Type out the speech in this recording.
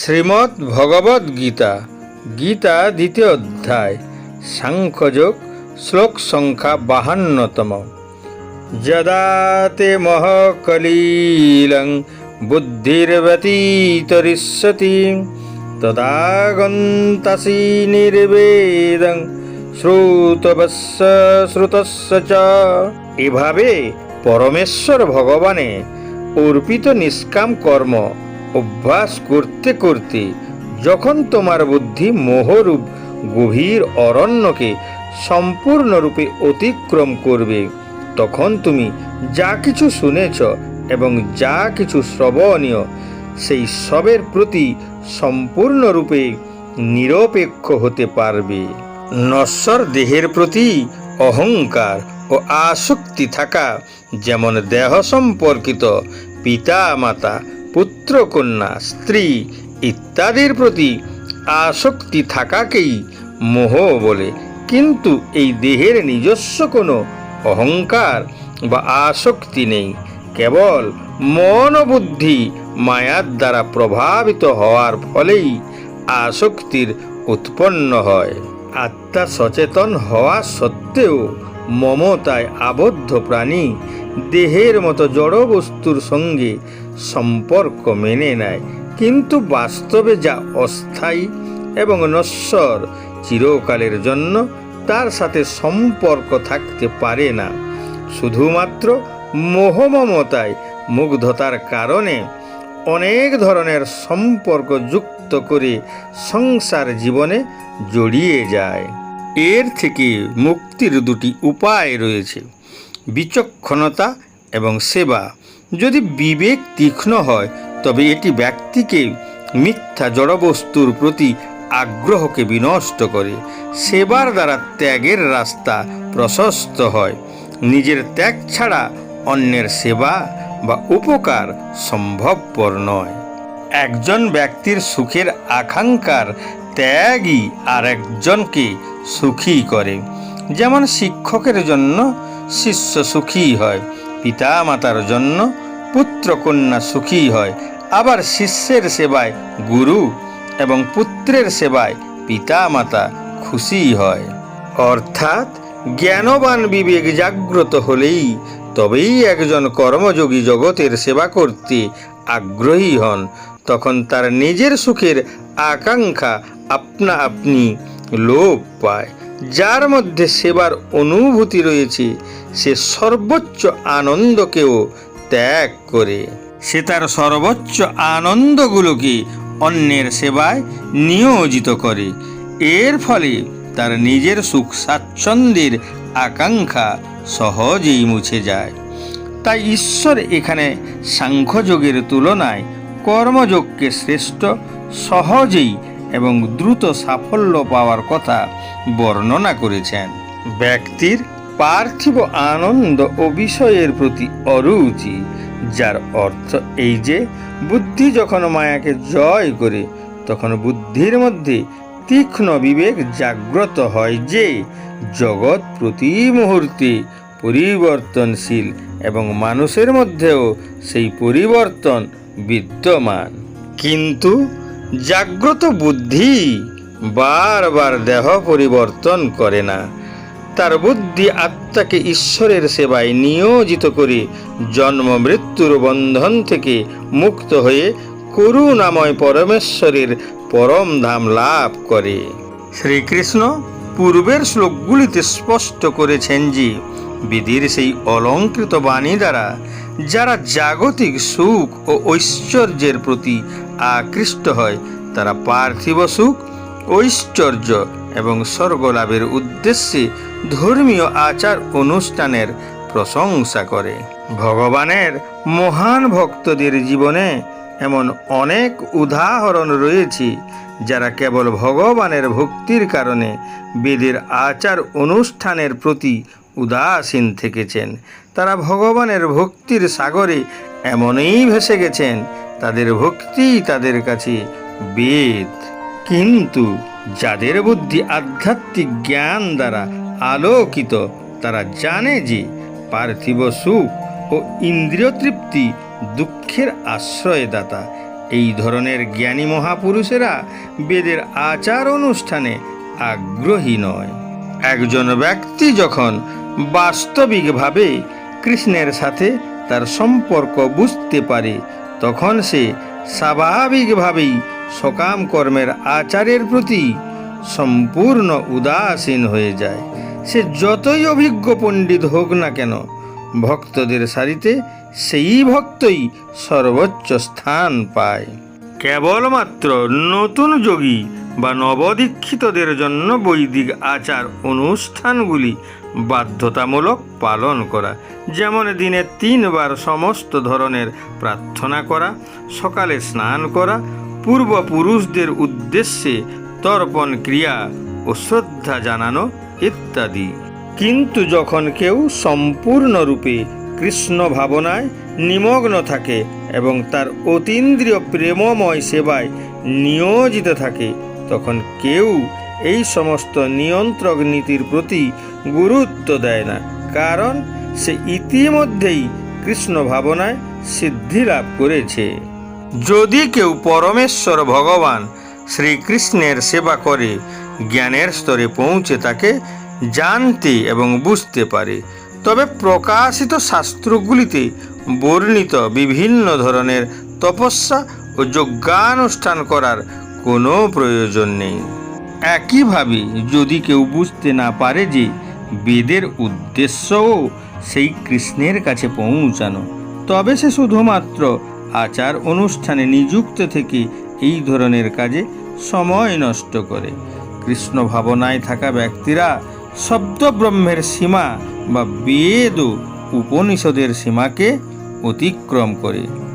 শ্রীমদ্ ভগবদ গীতা গীতা দ্বিতীয় অধ্যায়, সাংখ্যযোগ, শ্লোক সংখ্যা বাহান্নতম। যদা তে মহকলীলং বুদ্ধির্ব্যতীতরিষ্যতি, তদা গন্তাসি নির্বেদং শ্রুতবস্য শ্রুতস্য এভাবে পরমেশ্বর ভগবানে অর্পিত নিষ্কাম কর্ম অভ্যাস করতে করতে যখন তোমার বুদ্ধি মোহরূপ গভীর অরণ্যকে সম্পূর্ণরূপে অতিক্রম করবে, তখন তুমি যা কিছু শুনেছ এবং যা কিছু শ্রবণীয় সেই সবের প্রতি সম্পূর্ণরূপে নিরপেক্ষ হতে পারবে। নশ্বর দেহের প্রতি অহংকার ও আসক্তি থাকা যেমন দেহ সম্পর্কিত পিতা মাতা পুত্র কন্যা স্ত্রী ইত্যাদির প্রতি আসক্তি থাকাকেই মোহ বলে। কিন্তু এই দেহের নিজস্ব কোনো অহংকার বা আসক্তি নেই। কেবল মন বুদ্ধি মায়ার দ্বারা প্রভাবিত হওয়ার ফলেই আসক্তির উৎপন্ন হয়। আত্মা সচেতন হওয়া সত্ত্বেও মমতায় আবদ্ধ প্রাণী দেহের মতো জড় বস্তুর সঙ্গে সম্পর্ক মেনে নেয়। কিন্তু বাস্তবে যা অস্থায়ী এবং নশ্বর চিরকালের জন্য তার সাথে সম্পর্ক থাকতে পারে না। শুধুমাত্র মোহমমতায় মুগ্ধতার কারণে অনেক ধরনের সম্পর্ক যুক্ত করে সংসার জীবনে জড়িয়ে যায়। এর থেকে মুক্তির দুটি উপায় রয়েছে। বিচক্ষণতা এবং সেবা। যদি বিবেক তীক্ষ্ণ হয়, তবে এটি ব্যক্তিকে মিথ্যা জড়বস্তুর প্রতি আগ্রহকে বিনষ্ট করে। সেবার দ্বারা ত্যাগের রাস্তা প্রশস্ত হয়। নিজের ত্যাগ ছাড়া অন্যের সেবা বা উপকার সম্ভবপর নয়। একজন ব্যক্তির সুখের আকাঙ্ক্ষার ত্যাগই আর একজনকে সুখী করে। যেমন শিক্ষকের জন্য শিষ্য সুখী হয় পিতা মাতার জন্য পুত্র কন্যা সুখী হয়। আবার শিষ্যের সেবায় গুরু এবং পুত্রের সেবায় পিতা মাতা খুশি হয়। অর্থাৎ জ্ঞানবান বিবেক জাগ্রত হলেই তবেই একজন কর্মযোগী জগতের সেবা করতে আগ্রহী হন। তখন তার নিজের সুখের আকাঙ্ক্ষা আপনা আপনি লোপ পায়। যার মধ্যে সেবার অনুভূতি রয়েছে, সে সর্বোচ্চ আনন্দকেও ত্যাগ করে। সে তার সর্বোচ্চ আনন্দগুলোকে অন্যের সেবায় নিয়োজিত করে। এর ফলে তার নিজের সুখ স্বাচ্ছন্দ্যের আকাঙ্ক্ষা সহজেই মুছে যায়। তাই ঈশ্বর এখানে সাংখ্যযোগের তুলনায় কর্মযোগকে শ্রেষ্ঠ সহজেই এবং দ্রুত সাফল্য পাওয়ার কথা বর্ণনা করেছেন। ব্যক্তির পার্থিব আনন্দ ও বিষয়ের প্রতি অরুচি, যার অর্থ এই যে, বুদ্ধি যখন মায়াকে জয় করে, তখন বুদ্ধির মধ্যে তীক্ষ্ণ বিবেক জাগ্রত হয় যে, জগৎ প্রতি মুহূর্তে পরিবর্তনশীল এবং মানুষের মধ্যেও সেই পরিবর্তন বিদ্যমান। কিন্তু জাগ্রত বুদ্ধি বারবার দেহ পরিবর্তন করে না। তার বুদ্ধি আত্মাকে ঈশ্বরের সেবায় নিয়োজিত করে জন্ম মৃত্যুর বন্ধন থেকে মুক্ত হয়ে করুণাময় পরমেশ্বরের পরম ধাম লাভ করে। শ্রীকৃষ্ণ পূর্বের শ্লোকগুলিতে স্পষ্ট করেছেন যে, বিধির সেই অলঙ্কৃত বাণী দ্বারা যারা জাগতিক সুখ ও ঐশ্বর্যের প্রতি আকৃষ্ট হয়। তারা পার্থিব সুখ, ঐশ্বর্য এবং স্বর্গলাভের উদ্দেশ্যে ধর্মীয় আচার অনুষ্ঠানের প্রশংসা করে। ভগবানের মহান ভক্তদের জীবনে এমন অনেক উদাহরণ রয়েছে, যারা কেবল ভগবানের ভক্তির কারণে বেদের আচার অনুষ্ঠানের প্রতি উদাসীন থেকেছেন। তারা ভগবানের ভক্তির সাগরে এমনই ভেসে গেছেন তাদের ভক্তি তাদের কাছে বেদ। কিন্তু যাদের বুদ্ধি আধ্যাত্মিক জ্ঞান দ্বারা আলোকিত, তারা জানে যে পার্থিব সুখ ও ইন্দ্রিয় তৃপ্তি দুঃখের আশ্রয়দাতা। এই ধরনের জ্ঞানী মহাপুরুষেরা বেদের আচার অনুষ্ঠানে আগ্রহী নয়। একজন ব্যক্তি যখন বাস্তবিকভাবে কৃষ্ণের সাথে তার সম্পর্ক বুঝতে পারে তখন সে স্বাভাবিকভাবেই সকাম কর্মের আচারের প্রতি সম্পূর্ণ উদাসীন হয়ে যায়। সে যতই অভিজ্ঞ পণ্ডিত হোক না কেন, ভক্তদের সারিতে সেই ভক্তই সর্বোচ্চ স্থান পায়। কেবলমাত্র নতুন যোগী বা নবদীক্ষিতদের জন্য বৈদিক আচার অনুষ্ঠানগুলি বাধ্যতামূলক পালন করা। যেমন দিনে তিনবার সমস্ত ধরনের প্রার্থনা করা, সকালে স্নান করা, পূর্বপুরুষদের উদ্দেশ্যে তর্পণ ক্রিয়া ও শ্রদ্ধা জানানো ইত্যাদি। কিন্তু যখন কেউ সম্পূর্ণরূপে কৃষ্ণ ভাবনায় নিমগ্ন থাকে এবং তার অতীন্দ্রিয় প্রেমময় সেবায় নিয়োজিত থাকে, তখন কেউ এই সমস্ত নিয়ন্ত্রক নীতির প্রতি গুরুত্ব দেয় না, কারণ সে ইতিমধ্যেই কৃষ্ণ ভাবনায় সিদ্ধি লাভ করেছে। যদি কেউ পরমেশ্বর ভগবান শ্রীকৃষ্ণের সেবা করে, জ্ঞানের স্তরে পৌঁছে তাকে জানতে এবং বুঝতে পারে, তবে প্রকাশিত শাস্ত্রগুলিতে বর্ণিত বিভিন্ন ধরনের তপস্যা ও যজ্ঞানুষ্ঠান করার কোনো প্রয়োজন নেই। একইভাবে যদি কেউ বুঝতে না পারে যে বেদের উদ্দেশ্যও সেই কৃষ্ণের কাছে পৌঁছানো, তবে সে শুধুমাত্র আচার অনুষ্ঠানে নিযুক্ত থেকে এই ধরনের কাজে সময় নষ্ট করে। কৃষ্ণ ভাবনায় থাকা ব্যক্তিরা শব্দব্রহ্মের সীমা বা বেদ উপনিষদের সীমাকে অতিক্রম করে।